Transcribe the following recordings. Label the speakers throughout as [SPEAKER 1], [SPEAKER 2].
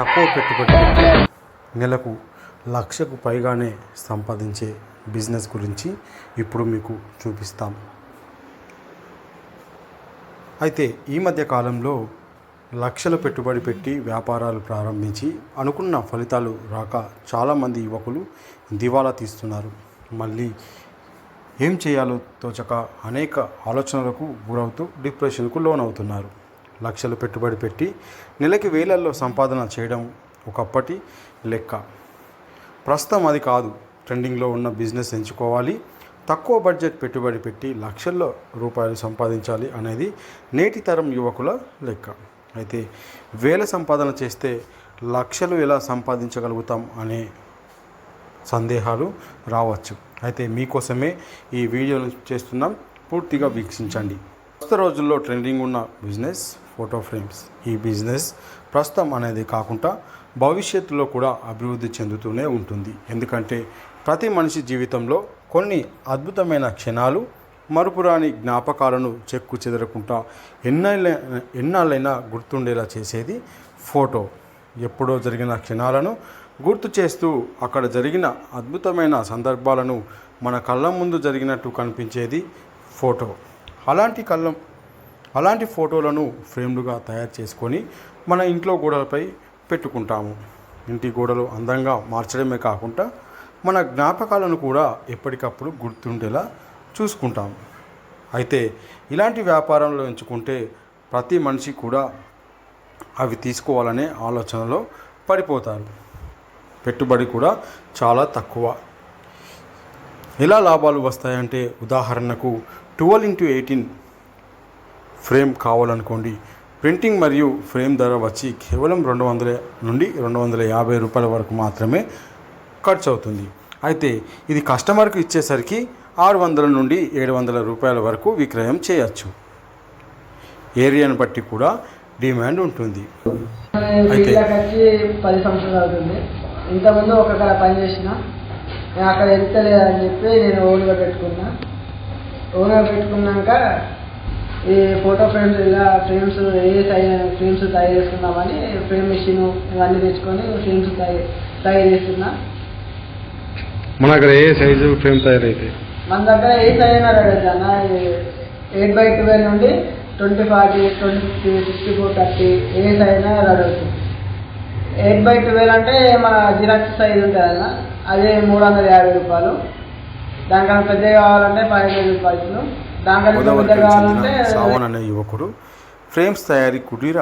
[SPEAKER 1] తక్కువ పెట్టుబడి పెట్టి నెలకు లక్షకు పైగానే సంపాదించే బిజినెస్ గురించి ఇప్పుడు మీకు చూపిస్తాం. అయితే ఈ మధ్య కాలంలో లక్షల పెట్టుబడి పెట్టి వ్యాపారాలు ప్రారంభించి అనుకున్న ఫలితాలు రాక చాలామంది యువకులు దివాలా తీస్తున్నారు. మళ్ళీ ఏం చేయాలో తోచక అనేక ఆలోచనలకు గురవుతూ డిప్రెషన్కు లోనవుతున్నారు. లక్షలు పెట్టుబడి పెట్టి నెలకి వేలల్లో సంపాదన చేయడం ఒకప్పటి లెక్క. ప్రస్తుతం అది కాదు. ట్రెండింగ్లో ఉన్న బిజినెస్ ఎంచుకోవాలి. తక్కువ బడ్జెట్ పెట్టుబడి పెట్టి లక్షల్లో రూపాయలు సంపాదించాలి అనేది నేటి తరం యువకుల లెక్క. అయితే వేల సంపాదన చేస్తే లక్షలు ఎలా సంపాదించగలుగుతాం అనే సందేహాలు రావచ్చు. అయితే మీకోసమే ఈ వీడియోను చేస్తున్నాం. పూర్తిగా వీక్షించండి. ప్రస్తుత రోజుల్లో ట్రెండింగ్ ఉన్న బిజినెస్ ఫోటో ఫ్రేమ్స్. ఈ బిజినెస్ ప్రస్తుతం అనేది కాకుండా భవిష్యత్తులో కూడా అభివృద్ధి చెందుతూనే ఉంటుంది. ఎందుకంటే ప్రతి మనిషి జీవితంలో కొన్ని అద్భుతమైన క్షణాలు మరుపురాని జ్ఞాపకాలను చెక్కు చెదరకుండా ఎన్నైనా ఎన్నాళ్ళైనా గుర్తుండేలా చేసేది ఫోటో. ఎప్పుడో జరిగిన క్షణాలను గుర్తు చేస్తూ అక్కడ జరిగిన అద్భుతమైన సందర్భాలను మన కళ్ళ ముందు జరిగినట్టు కనిపించేది ఫోటో. అలాంటి కళ్ళం అలాంటి ఫోటోలను ఫ్రేమ్లుగా తయారు చేసుకొని మన ఇంట్లో గోడలపై పెట్టుకుంటాము. ఇంటి గోడలు అందంగా మార్చడమే కాకుండా మన జ్ఞాపకాలను కూడా ఎప్పటికప్పుడు గుర్తుండేలా చూసుకుంటాం. అయితే ఇలాంటి వ్యాపారంలో ఎంచుకుంటే ప్రతి మనిషి కూడా అవి తీసుకోవాలనే ఆలోచనలో పడిపోతారు. పెట్టుబడి కూడా చాలా తక్కువ. ఎలా లాభాలు వస్తాయంటే ఉదాహరణకు ట్వెల్వ్ ఇంటూ ఎయిటీన్ ఫ్రేమ్ కావాలనుకోండి. ప్రింటింగ్ మరియు ఫ్రేమ్ ధర వచ్చి కేవలం రెండు వందల నుండి రెండు వందల యాభై రూపాయల వరకు మాత్రమే ఖర్చు అవుతుంది అయితే ఇది కస్టమర్కు ఇచ్చేసరికి ఆరు వందల నుండి ఏడు వందల రూపాయల వరకు విక్రయం చేయొచ్చు. ఏరియాను బట్టి కూడా డిమాండ్ ఉంటుంది. అయితే-
[SPEAKER 2] పది సంవత్సరాలు అవుతుంది. ఇంతకుముందు ఒక పని చేసిన అక్కడ ఎంత లేదని చెప్పి నేను ఓన్గా పెట్టుకున్నా. ఓన్గా పెట్టుకున్నాక ఈ ఫోటో ఫ్రేమ్స్ ఇలా ఫ్రేమ్స్ ఏ ఫ్రేమ్స్ తయారు చేసుకుందామని ఫ్రేమ్ మిషన్ ఇవన్నీ తెచ్చుకొని ఫ్రేమ్స్ తయారు చేస్తున్నా.
[SPEAKER 1] మన దగ్గర ఏ సైజు ఫ్రేమ్ తయారైతే?
[SPEAKER 2] మన దగ్గర ఏ సైజ్ అయినా అన్న ఎయిట్ బై ట్వెల్వ్ నుండి twenty forty twenty fifty sixty four thirty ఏ సైజ్ అయినా రెడీ అవుతుంది. ఎయిట్ బై ట్వెల్వ్ అంటే మన జిరాక్స్ సైజ్ ఉంటుంది అన్న. అదే మూడు వందల యాభై రూపాయలు. దానికన్నా పెద్దగా కావాలంటే ఫైవ్ హండ్రెడ్ రూపాయలు
[SPEAKER 1] గోదావరికి చెందిన శ్రావణ్ అనే యువకుడు ఫ్రేమ్స్ తయారీ కుటీర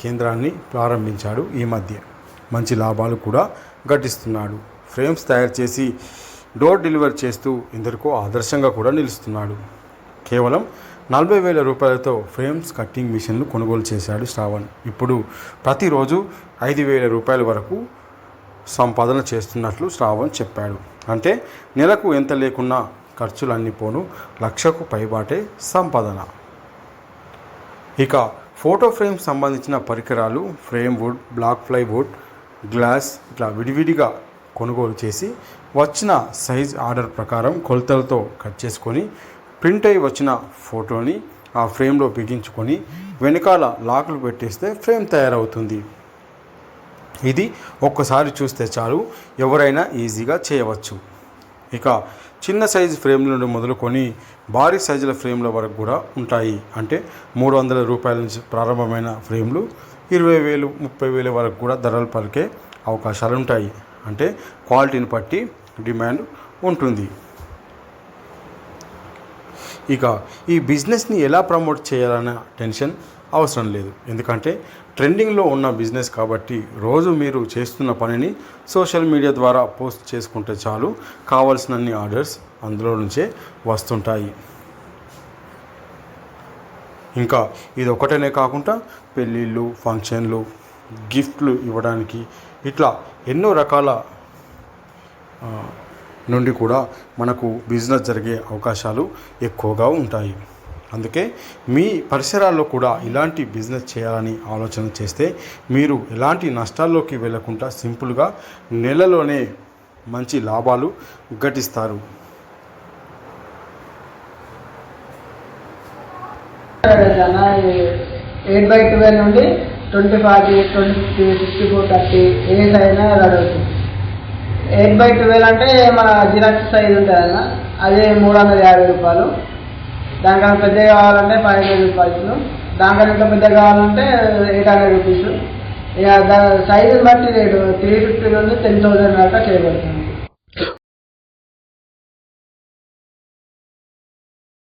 [SPEAKER 1] కేంద్రాన్ని ప్రారంభించాడు ఈ మధ్య. మంచి లాభాలు కూడా గట్టిస్తున్నాడు ఫ్రేమ్స్ తయారు చేసి డోర్ డెలివరీ చేస్తూ ఇందరికో ఆదర్శంగా కూడా నిలుస్తున్నాడు. కేవలం నలభై వేల రూపాయలతో ఫ్రేమ్స్ కట్టింగ్ మిషన్లు కొనుగోలు చేశాడు శ్రావణ్. ఇప్పుడు ప్రతిరోజు ఐదు వేల రూపాయల వరకు సంపాదన చేస్తున్నట్లు శ్రావణ్ చెప్పాడు. అంటే నెలకు ఎంత లేకున్నా ఖర్చులన్నీ పోను లక్షకు పైబాటే సంపాదన. ఇక ఫోటో ఫ్రేమ్ సంబంధించిన పరికరాలు frame wood black plywood glass ఇట్లా విడివిడిగా కొనుగోలు చేసి వచ్చిన సైజ్ ఆర్డర్ ప్రకారం కొలతలతో కట్ చేసుకొని ప్రింట్ అయి వచ్చిన ఫోటోని ఆ ఫ్రేమ్లో బిగించుకొని వెనకాల లాకులు పెట్టేస్తే ఫ్రేమ్ తయారవుతుంది. ఇది ఒక్కసారి చూస్తే చాలు ఎవరైనా ఈజీగా చేయవచ్చు. ఇక చిన్న సైజు ఫ్రేమ్ల నుండి మొదలుకొని భారీ సైజుల ఫ్రేమ్ల వరకు కూడా ఉంటాయి. అంటే మూడు వందల రూపాయల నుంచి ప్రారంభమైన ఫ్రేమ్లు ఇరవై వేలు ముప్పై వేల వరకు కూడా ధరలు పలికే అవకాశాలు ఉంటాయి. అంటే క్వాలిటీని బట్టి డిమాండ్ ఉంటుంది. ఇక ఈ బిజినెస్ని ఎలా ప్రమోట్ చేయాలన్న టెన్షన్ అవసరం లేదు. ఎందుకంటే ట్రెండింగ్లో ఉన్న బిజినెస్ కాబట్టి రోజు మీరు చేస్తున్న పనిని సోషల్ మీడియా ద్వారా పోస్ట్ చేసుకుంటే చాలు. కావాల్సినన్ని ఆర్డర్స్ అందులో నుంచే వస్తుంటాయి. ఇంకా ఇది ఒకటేనే కాకుండా పెళ్ళిళ్ళు ఫంక్షన్లు గిఫ్ట్లు ఇవ్వడానికి ఇట్లా ఎన్నో రకాల నుండి కూడా మనకు బిజినెస్ జరిగే అవకాశాలు ఎక్కువగా ఉంటాయి. అందుకే మీ పరిసరాల్లో కూడా ఇలాంటి బిజినెస్ చేయాలని ఆలోచన చేస్తే మీరు ఎలాంటి నష్టాల్లోకి వెళ్ళకుండా సింపుల్గా నెలలోనే మంచి లాభాలు గటిస్తారు.
[SPEAKER 2] ఎయిట్ బై ట్వెల్వ్ నుండి twenty forty twenty fifty sixty four thirty age అయినా రెడీ అవుతుంది ఎయిట్ బై ట్వెల్వ్ అంటే మన జిరాక్స్ సైజ్ ఉంటుంది అన్న అదే మూడు వందల యాభై రూపాయలు. దానికన్నా పెద్ద కావాలంటే ఫైవ్ హండ్రెడ్ రూపాయలు దానికన్నా ఇంకా పెద్ద కావాలంటే ఎయిట్ హండ్రెడ్ రూపీస్ ఇక దా సైజుని బట్టి రేటు. త్రీ ఫిఫ్టీ నుండి టెన్ థౌసండ్ దాకా చేయబడుతుంది.